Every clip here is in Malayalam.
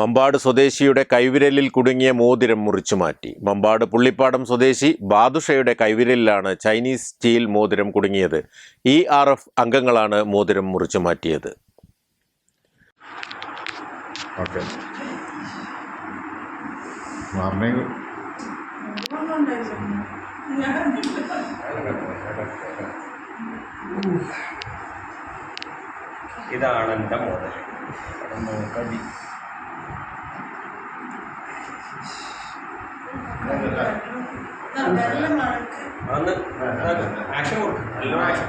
Mambad സ്വദേശിയുടെ കൈവിരലിൽ കുടുങ്ങിയ മോതിരം മുറിച്ചു മാറ്റി. മമ്പാട് പുള്ളിപ്പാടം സ്വദേശി ബാദുഷയുടെ കൈവിരലിലാണ് ചൈനീസ് സ്റ്റീൽ മോതിരം കുടുങ്ങിയത്. ഇ ആർ എഫ് അംഗങ്ങളാണ് മോതിരം മുറിച്ചു മാറ്റിയത്. ഇതാണ് എന്റെ മോഡൽ നോക്കടി ആക്ഷൻ കൊടുക്കും. നല്ലോണം ആക്ഷൻ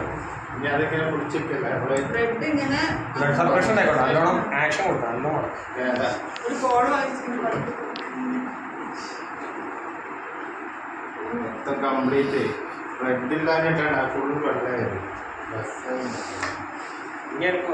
ഇനി അതെങ്ങനെ പിടിച്ചിട്ടില്ല നമ്മൾ ബ്രെഡ് ഇങ്ങനെ ബ്ലഡ് സർക്കുലേഷൻ ആയിക്കോട്ടെ. നല്ലോണം ആക്ഷൻ കൊടുക്കും. നല്ലോണം? ഒരു വാങ്ങിച്ചിട്ട് മൊത്തം കംപ്ലീറ്റ് റെഡ് ഇല്ലാഞ്ഞിട്ടാണ് ആ ഫുള്ള് വെള്ളമായത് ഇനി എനിക്ക്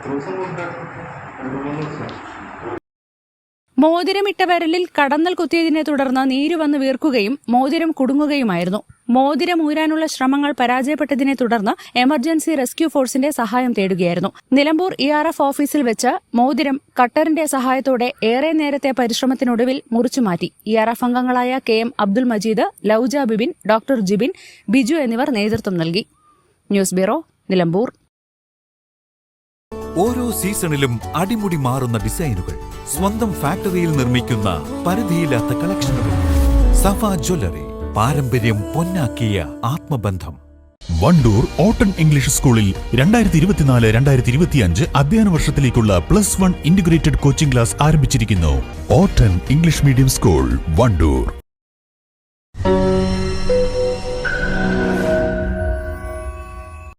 Terus sama berapa? Terus sama berapa? മോതിരമിട്ട വിരലിൽ കടന്നൽ കുത്തിയതിനെ തുടർന്ന് നീര് വന്ന് വീർക്കുകയും മോതിരം കുടുങ്ങുകയുമായിരുന്നു. മോതിരം ഊരാനുള്ള ശ്രമങ്ങൾ പരാജയപ്പെട്ടതിനെ തുടർന്ന് എമർജൻസി റെസ്ക്യൂ ഫോഴ്സിന്റെ സഹായം തേടുകയായിരുന്നു. നിലമ്പൂർ ഇ ആർ എഫ് ഓഫീസിൽ വെച്ച് മോതിരം കട്ടറിന്റെ സഹായത്തോടെ ഏറെ നേരത്തെ പരിശ്രമത്തിനൊടുവിൽ മുറിച്ചുമാറ്റി ഇ ആർ എഫ് അംഗങ്ങളായ കെ എം അബ്ദുൽ മജീദ് ലൌജ ബിബിൻ ഡോക്ടർ ജിബിൻ ബിജു എന്നിവർ നേതൃത്വം നൽകി. News bureau Nilambur. ഓരോ സീസണിലും അടിമുടി മാറുന്ന ഡിസൈനുകൾ സ്വന്തം ഫാക്ടറിയിൽ നിർമ്മിക്കുന്ന പരിധിയില്ലാത്ത കളക്ഷനുകൾ. സഫ ജ്വല്ലറി പാരമ്പര്യം പൊന്നാക്കിയ ആത്മബന്ധം. വണ്ടൂർ ഓട്ടൺ ഇംഗ്ലീഷ് സ്കൂളിൽ രണ്ടായിരത്തി ഇരുപത്തിനാല് രണ്ടായിരത്തി ഇരുപത്തിയഞ്ച് അധ്യയന വർഷത്തിലേക്കുള്ള plus one integrated coaching class ആരംഭിച്ചിരിക്കുന്നു. ഓട്ടൺ ഇംഗ്ലീഷ് മീഡിയം സ്കൂൾ വണ്ടൂർ.